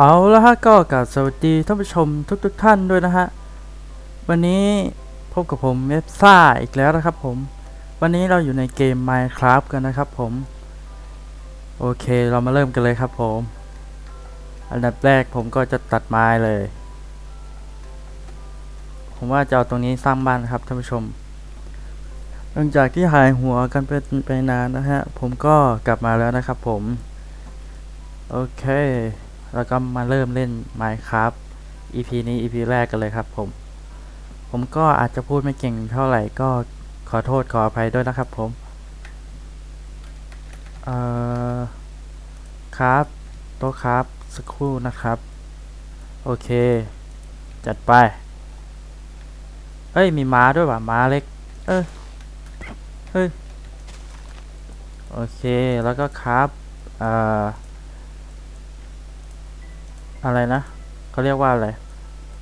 เอาละฮะก็กราบสวัสดีท่านผู้ชมทุกๆทท่านด้วยนะฮะ วันนี้พบกับผมเว็บซ่าอีกแล้วนะครับผม วันนี้เราอยู่ในเกม Minecraft กันนะครับผม โอเคเรามาเริ่มกันเลยครับผม อันดับแรกผมก็จะตัดไม้เลย ผมว่าจะเอาตรงนี้สร้างบ้านครับท่านผู้ชม หลังจากที่หายหัวกันไปไปนานนะฮะ ผมก็กลับมาแล้วนะครับผม โอเค แล้วก็มาเริ่มเล่น Minecraft EP นี้ EP แรกกันเลยครับผม ผมก็อาจจะพูดไม่เก่งเท่าไหร่ก็ขอโทษขออภัยด้วยนะครับผม เอ่อครับโต๊ะครับสักครู่นะครับ โอเค จัดไปเฮ้ย มีม้าด้วยว่ะ ม้าเล็ก เออเฮ้ย โอเค แล้วก็ครับ เอ่อ อะไรนะเขาเรียกว่าอะไร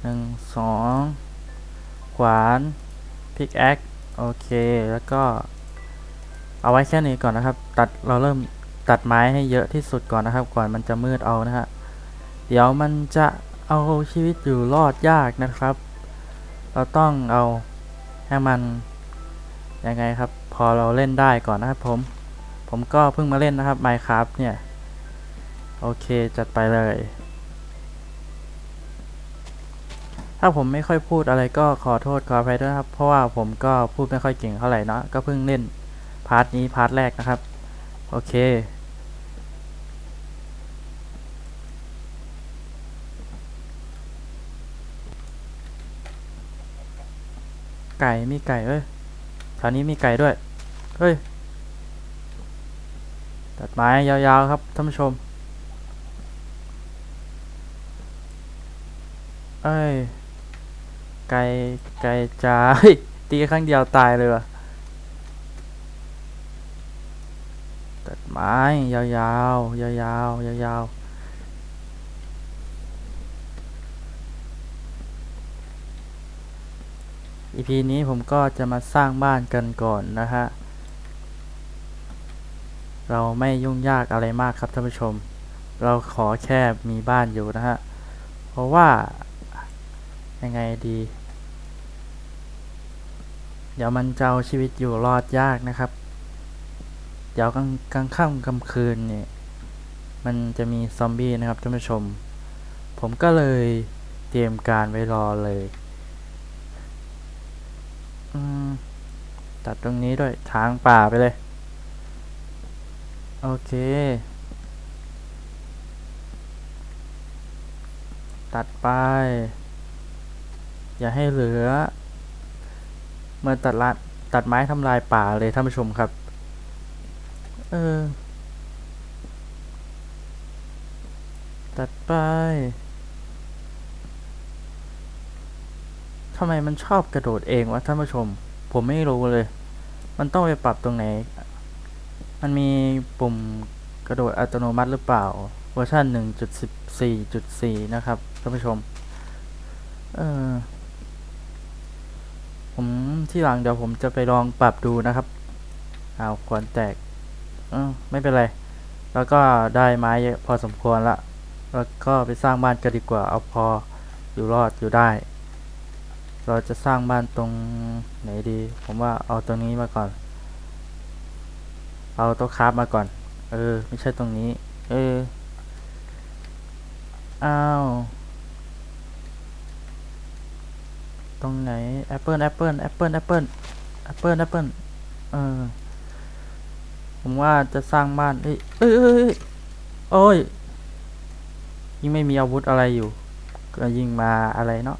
หนึ่งสองขวานพิกแอคโอเคแล้วก็ เอาไว้แค่นี้ก่อนนะครับ ตัดเราเริ่มตัดไม้ให้เยอะที่สุดก่อนนะครับ ก่อนมันจะมืดเอานะฮะเดี๋ยวมันจะเอาชีวิตอยู่รอดยากนะครับ เราต้องเอาให้มันยังไงครับ พอเราเล่นได้ก่อนนะครับผม ผมก็เพิ่งมาเล่นนะครับ Minecraft เนี่ย โอเค จัดไปเลย ถ้าผมไม่ค่อยพูดอะไรก็ขอโทษขออภัยด้วยนะครับ เพราะว่าผมก็พูดไม่ค่อยเก่งเท่าไหร่เนาะก็เพิ่งเล่นพาร์ทนี้พาร์ทแรกนะครับ โอเค ไก่มีไก่เอ้ยแถวนี้มีไก่ด้วย เฮ้ย ตัดไม้ยาวๆครับท่านผู้ชมเอ้ย ไก่ไก่จ้าเฮ้ยตีครั้งเดียวตายเลยวะตัดไม้ ยาวๆยาวๆยาวๆ EP นี้ผมก็จะมาสร้างบ้านกันก่อนนะฮะ เราไม่ยุ่งยากอะไรมากครับท่านผู้ชม เราขอแค่มีบ้านอยู่นะฮะ เพราะว่า ยังไงดี เดี๋ยวมันจะเอาชีวิตอยู่รอดยากนะครับ เดี๋ยวกลางกลางค่ำกลางคืนเนี่ยมันจะมีซอมบี้นะครับท่านผู้ชม ผมก็เลยเตรียมการไว้รอเลยตัดตรงนี้ด้วยทางป่าไปเลย โอเค ตัดไป อย่าให้เหลือ เมื่อตัดละตัดไม้ทำลายป่าเลยท่านผู้ชมครับ เออ ตัดไปทำไมมันชอบกระโดดเองวะท่านผู้ชม ผมไม่รู้เลย มันต้องไปปรับตรงไหน มันมีปุ่มกระโดดอัตโนมัติหรือเปล่า เวอร์ชัน1.14.4 นะครับท่านผู้ชม เออ ผมที่หลังเดี๋ยวผมจะไปลองปรับดูนะครับเอาควนแตกอไม่เป็นไร แล้วก็ได้ไม้พอสมควรละแล้วก็ไปสร้างบ้านกันดีกว่าเอาพออยู่รอดอยู่ได้ เราจะสร้างบ้านตรงไหนดี ผมว่าเอาตรงนี้มาก่อน เอาต๊ะคราฟมาก่อน เออ ไม่ใช่ตรงนี้ เออ อ้าว ตรงไหนแอปเปิลแอปเปิลแอปเปิลแอปเปิลแอปเปิลแอปเปิลเออ ผมว่าจะสร้างบ้านเอ้ยเอ้ยเอ้ยเอ้ยโอ้ยยิ่งไม่มีอาวุธอะไรอยู่ ก็ยิ่งมาอะไรเนาะ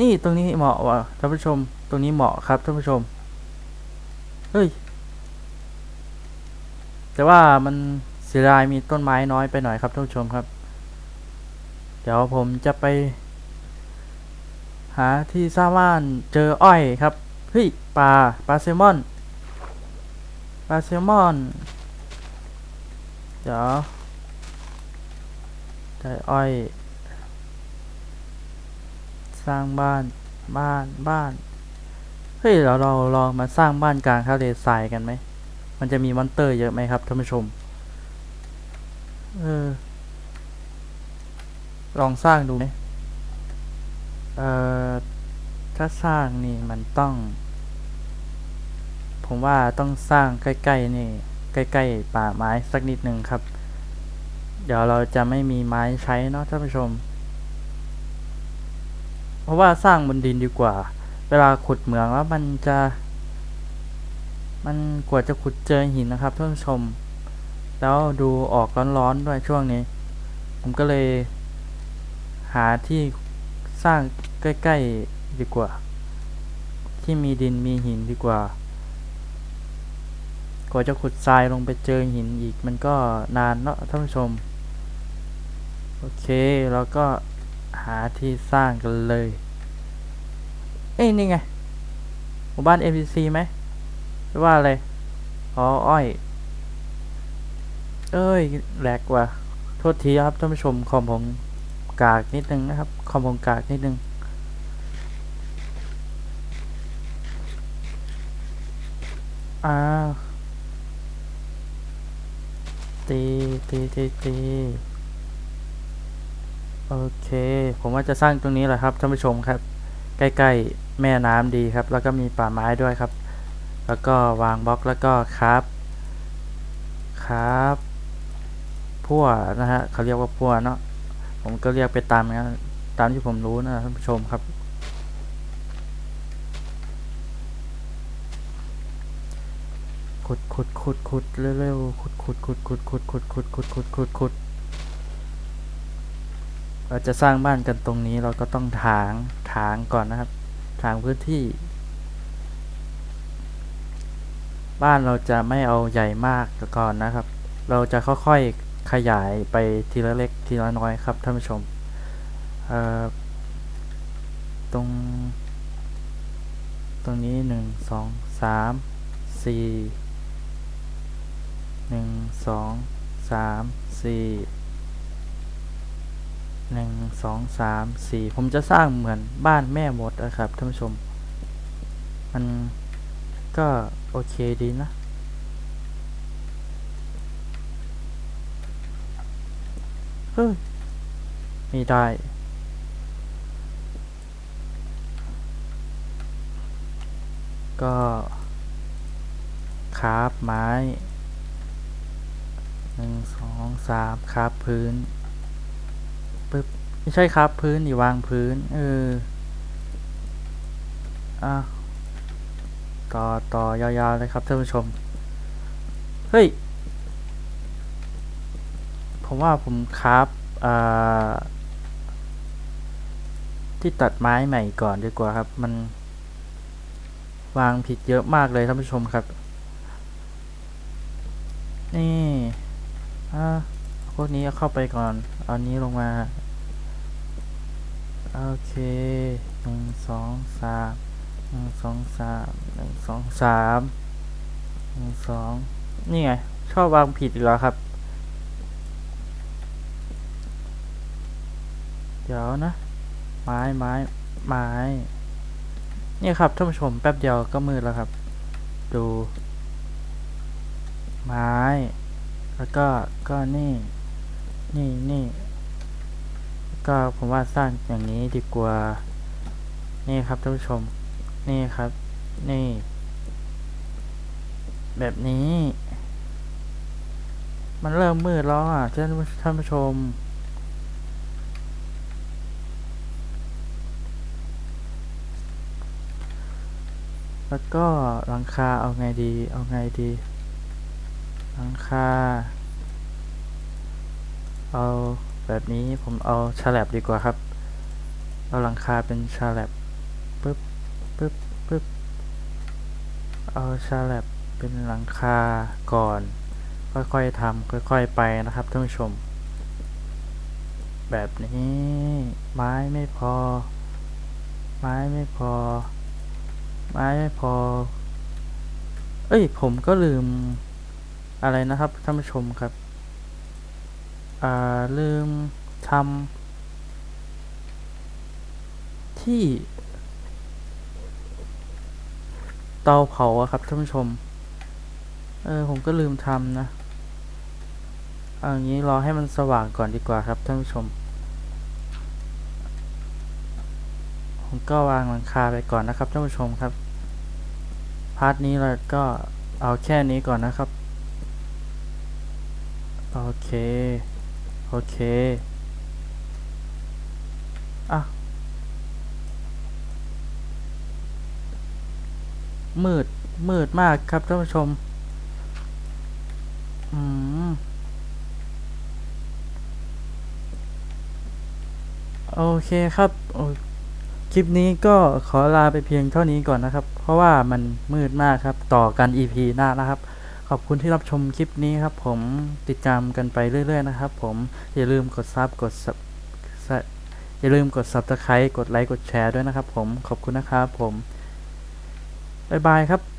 นี่ตรงนี้เหมาะว่ะท่านผู้ชม ตรงนี้เหมาะครับท่านผู้ชม เฮ้ย แต่ว่ามันเสียดายมีต้นไม้น้อยไปหน่อยครับท่านผู้ชมครับ เดี๋ยวผมจะไป หาที่สร้างบ้านเจออ้อยครับเฮ้ยปลาปลาแซลมอนปลาแซลมอนเดี๋ยวได้อ้อย สร้างบ้านบ้านบ้านเฮ้ยเราเราลองมาสร้างบ้านกลางทะเลทรายกันไหมมันจะมีมอนเตอร์เยอะไหมครับท่านผู้ชมเออลองสร้างดูไหม เอ่อ ถ้าสร้างนี่มันต้อง ผมว่าต้องสร้างใกล้ๆนี่ ใกล้ๆป่าไม้สักนิดหนึ่งครับ เดี๋ยวเราจะไม่มีไม้ใช้เนาะท่านผู้ชม เพราะว่าสร้างบนดินดีกว่า เวลาขุดเหมืองแล้วมันจะ มันกว่าจะขุดเจอหินนะครับท่านผู้ชม แล้วดูออกร้อนๆด้วยช่วงนี้ ผมก็เลยหาที่ สร้างใกล้ ๆ ดีกว่า ที่มีดินมีหินดีกว่า กว่าจะขุดทรายลงไปเจอหินอีกมันก็นานเนาะท่านผู้ชม โอเคแล้วก็หาที่สร้างกันเลย เอ้ยนี่ไง หมู่บ้าน NPC ไหมหรือว่าอะไรอ๋ออ้อย เอ้ยแหลกว่ะโทษทีครับท่านผู้ชมคอมผม กากนิดนึงนะครับ คอมผมกากนิดนึง อ้าวตีตีตีตีโอเค ผมว่าจะสร้างตรงนี้แหละครับท่านผู้ชมครับ ใกล้ๆแม่น้ำดีครับ แล้วก็มีป่าไม้ด้วยครับ แล้วก็วางบล็อกแล้วก็ครับครับพั่วนะฮะเขาเรียกว่าพั่วเนาะ ผมก็เรียกไปตามนะตามที่ผมรู้นะท่านผู้ชมครับ ขุดขุดขุดขุดเร็วๆขุดขุดขุดขุดขุดขุดขุดขุดขุดขุดขุดเราจะสร้างบ้านกันตรงนี้เราก็ต้องถางถางก่อนนะครับ ถางพื้นที่ บ้านเราจะไม่เอาใหญ่มากก่อนนะครับ เราจะค่อยๆ ขยายไปทีละเล็กทีละน้อยครับท่านผู้ชมตรง ตรงนี้หนึ่งสองสามสี่หนึ่งสองสามสี่หนึ่งสองสามสี่ผมจะสร้างเหมือนบ้านแม่มดนะครับท่านผู้ชม มันก็โอเคดีนะ เฮ้ยไม่ได้ ก็คาฟไม้หนึ่งสองสามคาฟพื้นปึ๊บไม่ใช่คาฟพื้นนี่วางพื้น เอออะต่อต่อยาวๆเลยครับท่านผู้ชม เฮ้ย ผมว่าผมคราฟที่ตัดไม้ใหม่ก่อนดีกว่าครับ มันวางผิดเยอะมากเลยท่านผู้ชมครับ นี่พวกนี้เอาเข้าไปก่อน เอานี้ลงมา โอเคหนึ่งสองสามหนึ่งสองสามหนึ่งสองสามหนึ่งสองนี่ไง ชอบวางผิดอีกแล้วครับ เดี๋ยวนะ ไม้ไม้ไม้นี่ครับท่านผู้ชมแป๊บเดียวก็มืดแล้วครับ ดู ไม้ แล้วก็ก็นี่นี่นี่ก็ผมว่าสร้างอย่างนี้ดีกว่า นี่ครับท่านผู้ชม นี่ครับ นี่ แบบนี้ มันเริ่มมืดแล้วอะท่านผู้ท่านผู้ชม แล้วก็หลังคาเอาไงดี เอาไงดี หลังคา เอาแบบนี้ผมเอาฉลับดีกว่าครับ เอาหลังคาเป็นฉลับปึ๊บปึ๊บปึ๊บเอาฉลับเป็นหลังคาก่อน ค่อยๆทำค่อยๆไปนะครับท่านผู้ชม แบบนี้ ไม้ไม่พอ ไม้ไม่พอ ไม้ไม่พอ เอ้ย ผมก็ลืมอะไรนะครับท่านผู้ชมครับ อ่า ลืมทำที่ เตาเผาครับท่านผู้ชม เออ ผมก็ลืมทำนะเอาอย่างนี้รอให้มันสว่างก่อนดีกว่าครับท่านผู้ชม ผมก็วางหลังคาไปก่อนนะครับท่านผู้ชมครับาร์ทนี้เราก็เอาแค่นี้ก่อนนะครับ โอเค โอเค อะ มืด มืดมากครับท่านผู้ชม อืม โอเคครับโอค คลิปนี้ก็ขอลาไปเพียงเท่านี้ก่อนนะครับ เพราะว่ามันมืดมากครับ ต่อกัน EP หน้านะครับ ขอบคุณที่รับชมคลิปนี้ครับ ผมติดตามกันไปเรื่อย ๆ นะครับ ผมอย่าลืมกดซับกดซับอย่าลืมกด subscribe กดไลค์กดแชร์ด้วยนะครับ ผมขอบคุณนะครับ ผมบ๊ายบายครับ